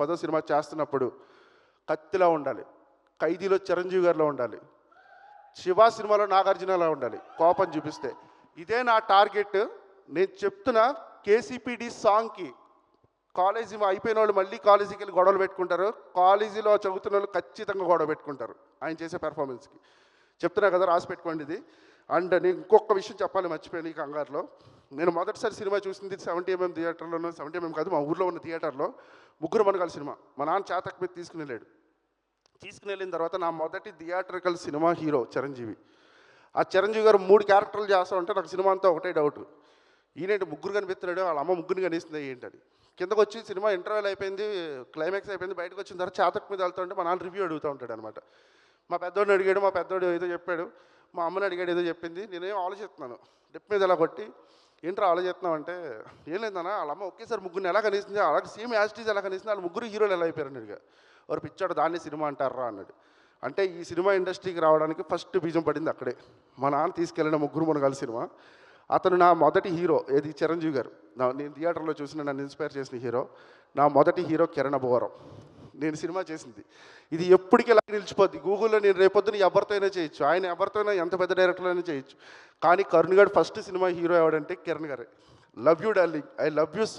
పదో సినిమా చేస్తున్నప్పుడు కత్తిలా ఉండాలి. ఖైదీలో చిరంజీవి గారిలో ఉండాలి. శివ సినిమాలో నాగార్జునలా ఉండాలి. కోపం చూపిస్తే. ఇదే నా టార్గెట్. నేను చెప్తున్న కేసీపీడి సాంగ్కి కాలేజీ అయిపోయిన వాళ్ళు మళ్ళీ కాలేజీకి వెళ్ళి గొడవలు పెట్టుకుంటారు. కాలేజీలో చదువుతున్న వాళ్ళు ఖచ్చితంగా గొడవ పెట్టుకుంటారు. ఆయన చేసే పెర్ఫార్మెన్స్కి చెప్తున్నా కదా రాసి పెట్టుకోండి ఇది. అండ్ నేను ఇంకొక విషయం చెప్పాలి మర్చిపోయాను ఈ కంగారులో. నేను మొదటిసారి సినిమా చూసింది సెవెంటీ ఎంఎం థియేటర్లోనూ సెవెంటీ ఎంఎం కాదు మా ఊర్లో ఉన్న థియేటర్లో ముగ్గురు మనకాల సినిమా. మా నాన్న చేతకు మీద తీసుకుని వెళ్ళాడు. తీసుకుని వెళ్ళిన తర్వాత నా మొదటి థియేటర్కల్ సినిమా హీరో చిరంజీవి. ఆ చిరంజీవి గారు మూడు క్యారెక్టర్లు చేస్తా ఉంటే నాకు సినిమా అంతా ఒకటే డౌట్. ఈయనేంటి ముగ్గురు కనిపిస్తున్నాడు వాళ్ళ అమ్మ ముగ్గురిని కనిపిస్తుంది ఏంటని కిందకు వచ్చి సినిమా ఇంటర్వెల్ అయిపోయింది క్లైమాక్స్ అయిపోయింది బయటకు వచ్చిన తర్వాత చేతకు మీద వెళ్తా ఉంటే మా నాన్న రివ్యూ అడుగుతూ ఉంటాడు అనమాట మా పెద్దోడిని అడిగాడు మా పెద్దోడు ఏదో చెప్పాడు మా అమ్మని అడిగాడు ఏదో చెప్పింది. నేనేం ఆలోచిస్తున్నాను. డిప్ మీద ఎలా కొట్టి ఏంట్రా ఆలోచిస్తున్నావు అంటే ఏం లేదన్నా వాళ్ళ అమ్మ ఒకేసారి ముగ్గురిని ఎలా కనిపిస్తుంది అలాగే సేమ్ యాస్టీస్ ఎలా కనిపిస్తుంది వాళ్ళ ముగ్గురు హీరోలు ఎలా అయిపోయారు అడిగా వారు పిచ్చాడు దాన్ని సినిమా అంటారా అన్నాడు. అంటే ఈ సినిమా ఇండస్ట్రీకి రావడానికి ఫస్ట్ బీజం పడింది అక్కడే. మా నాన్న తీసుకెళ్ళిన ముగ్గురు మునగాల సినిమా. అతను నా మొదటి హీరో ఏది? చిరంజీవి గారు. నా నేను థియేటర్లో చూసిన నన్ను ఇన్స్పైర్ చేసిన హీరో. నా మొదటి హీరో కిరణ్ అభవరం నేను సినిమా చేసింది. ఇది ఎప్పటికీ ఇలా నిలిచిపోద్ది. గూగుల్లో నేను రేపొద్దున ఎవరితో అయినా చేయొచ్చు. ఆయన ఎవరితోనే ఎంత పెద్ద డైరెక్టర్ అయినా చేయొచ్చు. కానీ కరుణ్ గారు ఫస్ట్ సినిమా హీరో ఎవడంటే కిరణ్ గారే. Love you darling. I love you